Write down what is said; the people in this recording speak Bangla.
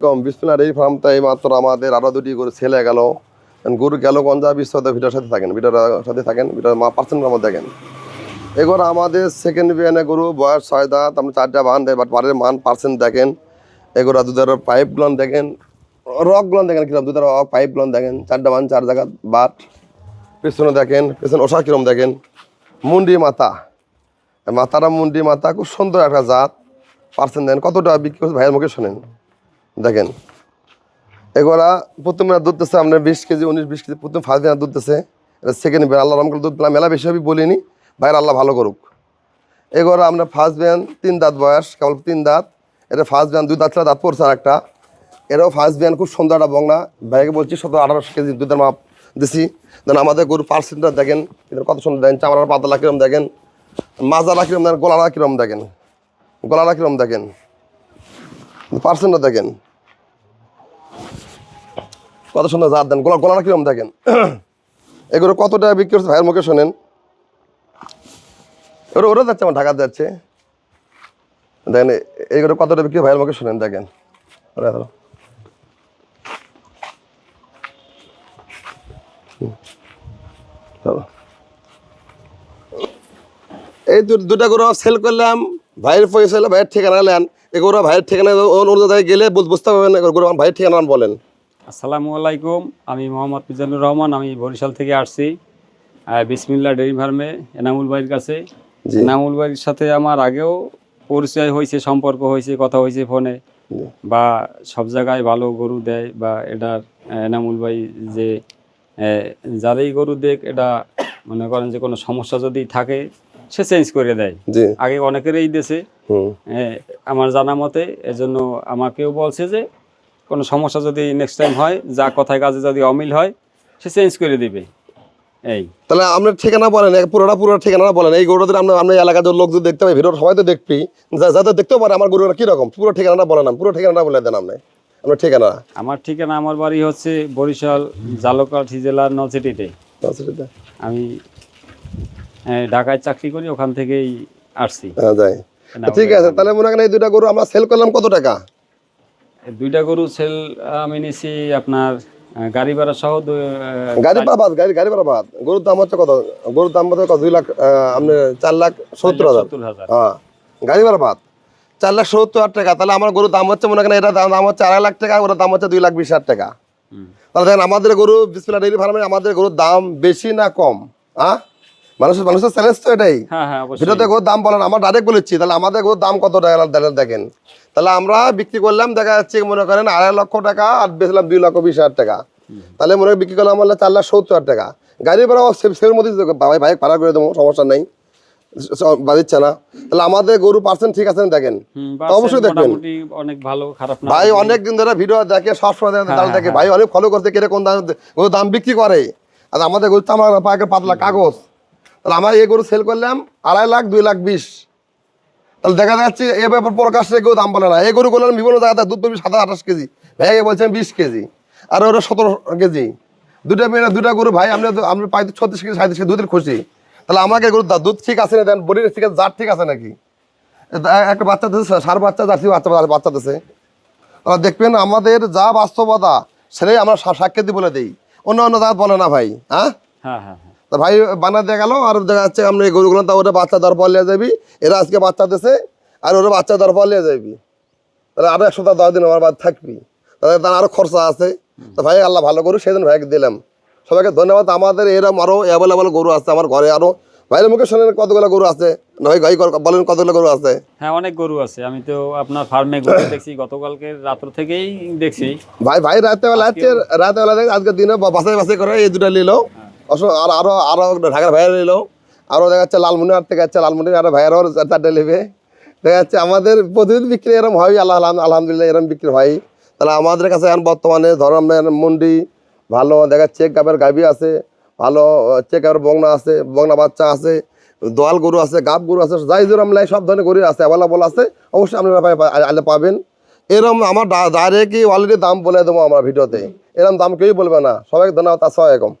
কম বিসমিল্লাহ এই ফার্মটা এই মাত্র আমাদের আরও দুটি করে ছেলে গেল। গরু গেল গঞ্জা বিশ্বতে ভিটার সাথে থাকেন ভিটার সাথে থাকেন ভিটার মা পার্সেন্ট মধ্যে দেখেন। এগুলো আমাদের সেকেন্ড বিয়ানে গরু, বয়স ছয় দাঁত আপনি চারটা বান দেয় বাট বারের মান পার্সেন্ট দেখেন। এগুলো দুধের পাইপগুলো দেখেন রকগুলো দেখেন কিরম, দুধের পাইপগুলো দেখেন, চারটা বান, চার জায়গা বাট। পেছনে দেখেন, পেছনে ওষা কিরম দেখেন, মুন্ডি মাথা। মাথাটা মুন্ডি মাথা, খুব সুন্দর একটা জাত। পার্সেন্ট দেন, কতটা বিক্রি করছে ভাইয়ের মুখে শোনেন। দেখেন। এগুলা প্রথম দিচ্ছে আপনার বিশ কেজি, উনিশ, বিশ কেজি, প্রথম ফার্স্ট দুধ দিচ্ছে এটা সেকেন্ড বেলা আল্লাহ রহমকুল দুধ পেলাম মেলা বেশি হবে বলিনি। ভাইয়ের আল্লাহ ভালো করুক। এগুলো আপনার ফার্স্ট ব্যান তিন দাঁত বয়স, কেবল তিন দাঁত। এটা ফার্স্ট ব্যান দুই দাঁত ছিল দাঁত পড়ছে আর একটা এটাও ফার্স্ট ব্যান খুব সুন্দর একটা বংলা ভাইকে বলছি, সতেরো আঠারোশো কেজি দুধের মাপ দিছি। দেন আমাদের গরুর পার্সেন্টটা দেখেন। এদের কত সুন্দর দেখেন, চামড়ার পাতলা কিরম দেখেন। মাজারা কিরম দেখেন গোলারা কিরম দেখেন। গলারা কিরম দেখেন। পার্সেন্টটা দেখেন। কত সুন্দর জাত দেন। গলা গলাটা কিরম দেখেন? এগুলো কত টাকা বিক্রি করছে? ভাইয়ের মুখে শোনেন। ওরা ওরা যাচ্ছে, আমার ঢাকা যাচ্ছে। দেখেন এইগুলো কত টাকা বিক্রি ভাইয়ের মুখে শোনেন, দেখেন। এই দুটা গরু সেল করলাম। ভাইয়ের পয়সা ভাইয়ের ঠিকানা নেন এগুলো ভাইয়ের ঠিকানা অন্য জায়গায় গেলে বুঝ- বুঝতে পারবেন ভাইয়ের ঠিকানা বলেন। আসসালামু আলাইকুম আমি মোহাম্মদ মিজানুর রহমান আমি বরিশাল থেকে আসছি। বিসমিল্লা ডেইরি ফার্মে এনামুল ভাইয়ের কাছে। এনামুল ভাইয়ের সাথে আমার আগেও পরিচয় হয়েছে সম্পর্ক হয়েছে কথা হয়েছে ফোনে। বা সব জায়গায় ভালো গরু দেয় বা এটার এনামুল ভাই যে যারাই গরু দেখ এটা মনে করেন যে কোনো সমস্যা যদি থাকে সে চেঞ্জ করে দেয়। আগে অনেকেরই দেশে আমার জানা মতে এজন্য আমাকেও বলছে যে কোনো সমস্যা যদি নেক্সট টাইম হয় যা কথায় কাজে যদি অমিল হয় সে চেঞ্জ করে দিবে। এই। তাহলে আপনার ঠিকানা বলেন পুরোটা পুরো ঠিকানা বলেন এই গরুদের আমরা আপনার এলাকার লোক যদি দেখতে পাই ভিডিও সবাই তো দেখবি। যা- যাতে দেখতেও পারে আমার গরুটা কীরকম? পুরো ঠিকানাটা বলেন পুরো ঠিকানাটা বলে দেন আপনি। আপনার ঠিকানা। আমার ঠিকানা আমার বাড়ি হচ্ছে বরিশাল জালকাঠি জেলার নলসিটিতে। আমি ঢাকায় চাকরি করি ওখান থেকেই আসছি। হ্যাঁ যাই। ঠিক আছে তাহলে মনে করেন এই দুটা গরু আমরা সেল করলাম কত টাকা? দুইটা গরু সেল আমি নিছি আপনার গাড়ি ভাড়া সহ গাড়ি ভাড়া বাদ গাড়ি গাড়ি ভাড়া বাদ। গরুর দাম হচ্ছে কত? গরুর দাম হচ্ছে কত? দুই লাখ আপনি চার লাখ সত্তর হাজার। হ্যাঁ। গাড়ি ভাড়া বাদ। চার লাখ সত্তর হাজার টাকা। তাহলে আমার গরুর দাম হচ্ছে মনে করেন এটা দাম দাম হচ্ছে আড়াই লাখ টাকা ওটার দাম হচ্ছে দুই লাখ বিশ হাজার টাকা। তাহলে দেখেন আমাদের গরু বিসমিল্লাহ ডেইরি ফার্মে আমাদের গরুর দাম বেশি না কম? হ্যাঁ মানুষের মানুষের চ্যালেঞ্জ তো এটাই। হ্যাঁ হ্যাঁ ভিডিওতে গরুর দাম বলেন আমরা ডাইরেক্ট বলেছি তাহলে আমাদের গরুর দাম কত টাকা দেখেন দেখেন? তাহলে আমরা বিক্রি করলাম দেখা যাচ্ছে মনে করেন আড়াই লক্ষ টাকা আর বেচলাম দুই লক্ষ বিশ হাজার টাকা। তাহলে মনে হয় বিক্রি করলাম বললে চার লাখ সত্তর হাজার টাকা। গাড়ি ভাড়া সেভের মধ্যে ভাই ভাই ভাড়া করে দেবো সমস্যা নেই। বাদিচ্ছে না। তাহলে আমাদের গরু পার্সেন্ট ঠিক আছে দেখেন? তো অবশ্যই দেখবেন। অনেক ভালো খারাপ ভাই অনেক দিন ধরে ভিডিও দেখে সবসময় দেখে দেখে ভাই অনেক ফলো করতে কেটে কোন দাম দাম বিক্রি করে? আর আমাদের গরু তো আমার পাতলা কাগজ। তাহলে আমার এই গরু সেল করলাম আড়াই লাখ, দুই লাখ, বিশ। তাহলে দেখা যাচ্ছে এ ব্যাপার প্রকাশ্যে কেউ দাম বলে না। এই গরু করলাম বিভিন্ন জায়গাতে দুধ পাবি সাতাশ আঠাশ কেজি। ভাই বলছেন বিশ কেজি। আর ওরা সতেরো কেজি। দুটা মেয়ে দুটা গরু, ভাই তো- আপনি পাই ছত্রিশ কেজি, সাঁত্রিশ কেজি দুধের খুশি। তাহলে আমাকে গরু দুধ ঠিক আছে না দেন? বডির ঠিক আছে, জাত ঠিক আছে নাকি? একটা বাচ্চা দিচ্ছে সার বাচ্চা, জার্সি বাচ্চা বাচ্চা দিচ্ছে আর দেখবেন আমাদের যা বাস্তবতা, সেটাই আমরা সাক্ষাৎ বলে দিই। অন্য অন্য জাত বলে না ভাই হ্যাঁ? হ্যাঁ হ্যাঁ হ্যাঁ। তা ভাই বানা গেল আর দেখা যাচ্ছে আমরা এই গরুগুলো তা ওটা বাচ্চা দর পর যাবি। এরা আজকে বাচ্চা দিছে আর ওরা বাচ্চা দর পর যাবি। তাহলে আরও এক সপ্তাহ দশ দিন আমার বাদ থাকবি। তাহলে তার আরও খরচা আছে। তো ভাই আল্লাহ ভালো করুক জন্য ভাইকে দিলাম। সবাইকে ধন্যবাদ। আমাদের এরম আরও অ্যাভেলেবল গরু আছে আমার ঘরে আরও। ভাইয়ের মুখে শোনেন কতগুলো গরু আছে? না ভাই ভাই বলেন কতগুলো গরু আছে? হ্যাঁ অনেক গরু আছে। আমি তো আপনার ফার্মে ঘুরে দেখছি গতকালকে রাত্র থেকেই দেখছি। ভাই ভাই রাতে বেলা আছে রাতে বেলা আজকে দিনে বাসায় বাছাই করে এই দুটা নিল। আর আরও আরও ঢাকার ভাইয়ের নিল আরও দেখা যাচ্ছে লালমনিরহাট থেকে যাচ্ছে, লালমনির আরও ভাইয়েরও চারটা নেবে। দেখা যাচ্ছে আমাদের প্রতিদিন বিক্রি এরকম হয়, আল্লাহ আলহাম- আলহামদুলিল্লাহ এরকম বিক্রি হয়। তাহলে আমাদের কাছে এখন বর্তমানে ধরনের মন্ডি, ভালো দেখা চেক কাপের গাভি আছে, ভালো চেক কাপের বগনা আছে বগনা বাচ্চা আছে, দোয়াল গরু আছে গাব গরু আছে, যাই জোরাম লাই সব ধরনের গরু আছে অ্যাভেলেবল আছে, অবশ্যই আপনারা আলে পাবেন। এরকম আমার ডাইরেক্টই অলরেডি দাম বলে দেবো আমরা ভিডিওতে। এরকম দাম কেউই বলবে না। সবাইকে ধন্যবাদ আসসালামাইকুম